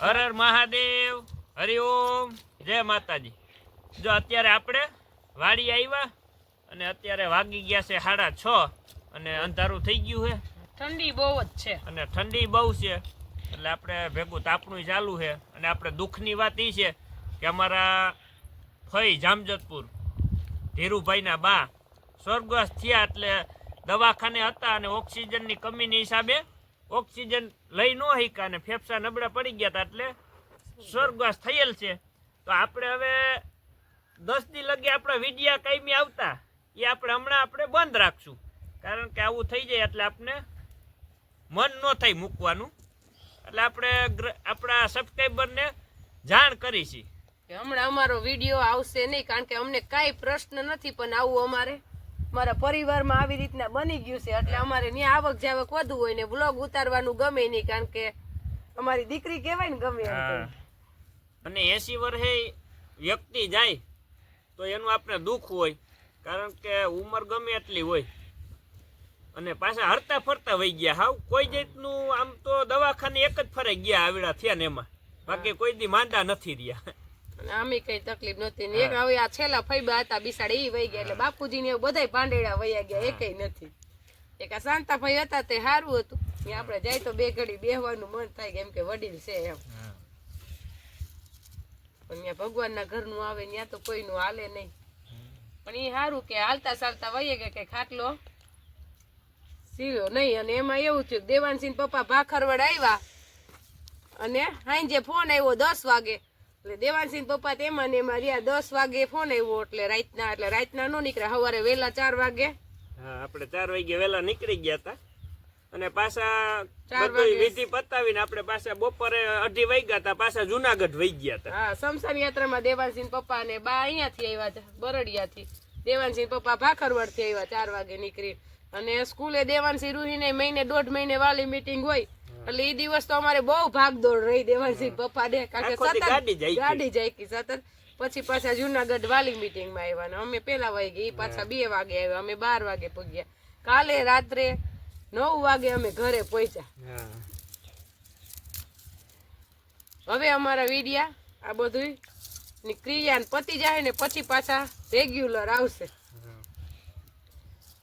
હર હર મહાદેવ હરિઓમ જય માતાજી. જો અત્યારે આપણે વાડી આવ્યા અને અત્યારે વાગી ગયા છે સાડા છ અને અંધારું થઈ ગયું છે. ઠંડી બહુ જ છે. અને ઠંડી બહુ છે. એટલે આપણે ભેગું તાપણું ચાલુ છે. અને આપણે દુઃખની વાત એ છે કે અમારા ફઈ જામજતપુર ધીરુભાઈના બા સ્વર્ગસ્થ થયા એટલે દવાખાને હતા અને ઓક્સિજનની કમીની હિસાબે ઓક્સિજન લઈ ન શક્યા અને ફેફસા નબળા પડી ગયા હતા એટલે સ્વર્ગવાસ થયેલ છે. તો આપણે હવે દસ દી લગી આપણા વિડિયા કાયમી આવતા. એ આપણે હમણાં આપણે બંધ રાખશું. કારણ કે આવું થઈ જાય એટલે આપણે મન ન થાય મૂકવાનું. એટલે આપણે આપણા સબસ્ક્રાઈબરને જાણ કરીશી. હમણાં અમારો વીડિયો આવશે નહીં, કારણ કે અમને કાંઈ પ્રશ્ન નથી, પણ આવું અમારે મારા પરિવારમાં આવી રીતના બની ગયું છે. એટલે અમારે ત્યાં આવક જાવક વધુ હોય ને બ્લોગ ઉતારવાનું ગમે નહીં કારણ કે અમારી દીકરી કહેવાય ને ગમે અને એસી વર્ષે વ્યક્તિ જાય તો એનું આપણે દુઃખ હોય કારણ કે ઉંમર ગમે એટલી હોય. અને પાછા હરતા ફરતા વહી ગયા. હાવ કોઈ જાતનું આમ તો દવાખાને એક જ ફરે ગયા આવડા થયા ને એમાં. બાકી કોઈ દી માંદા નથી રહ્યા. આમે કઈ તકલીફ નથી ને એક હવે આ છેલ્લા ફૈબા હતા બિસાડે ઈ વહી ગયા. એટલે બાપુજી ને બધાય પાંડેડા વયા ગયા એકેય નથી. એક આ શાંતાભાઈ હતા તે સારું હતું. ત્યાં આપણે જાય તો બે ઘડી બેહવાનું મન થાય કેમ કે વડીલ છે એમ. પણ ત્યાં ભગવાનના ઘરનું આવે ત્યાં તો કોઈનું હાલે નહીં. પણ એ સારું કે હાલતા ચાલતા વહીએ ગયા કે ખાટલો. સીવ્યો નહીં. અને એમાં એવું થયું દેવાનસિંહ પપ્પા ભાખરવડ આવ્યા. અને હાંજે ફોન આવ્યો દસ વાગે. એટલે દેવાનસિંહ પપ્પા તેમાં ને એમાં રહ્યા દસ વાગે ફોન આવ્યો એટલે રાતના એટલે રાતના નો નીકળે સવારે વહેલા ચાર વાગે. હા આપણે ચાર વાગે વહેલા નીકળી ગયા હતા. અને પાછા ચાર. વિધિ પતાવીને આપણે પાછા બપોરે અઢી વાગ્યા હતા પાછા જુનાગઢ વહી ગયા હતા. હા સમસાન યાત્રામાં દેવાનસિંહ પપ્પા ને બા અહીંયાથી આવ્યા હતા બરડિયાથી. દેવાનસિંહ પપ્પા ભાખરવડથી આવ્યા ચાર વાગે નીકળી અને સ્કૂલે દેવાનસિંહ રૂહીને મહિને દોઢ મહિને વાલી મીટિંગ હોય એટલે એ દિવસ તો અમારે બહુ ભાગદોડ રહી દેવાસી પપ્પા ને કારણ કે સતત ગાડી જાય કે સતત. પછી પાછા જુનાગઢ વાલી મીટિંગમાં આવ્યા ને. અમે પેલા વાગે એ પાછા બે વાગે આવ્યા. અમે બાર વાગે પગ્યા. કાલે રાત્રે નવ વાગે અમે ઘરે પહોંચ્યા. હવે અમારા વિડિયા આ બધું ની ક્રિયા ને પતી જાય ને પછી પાછા રેગ્યુલર આવશે.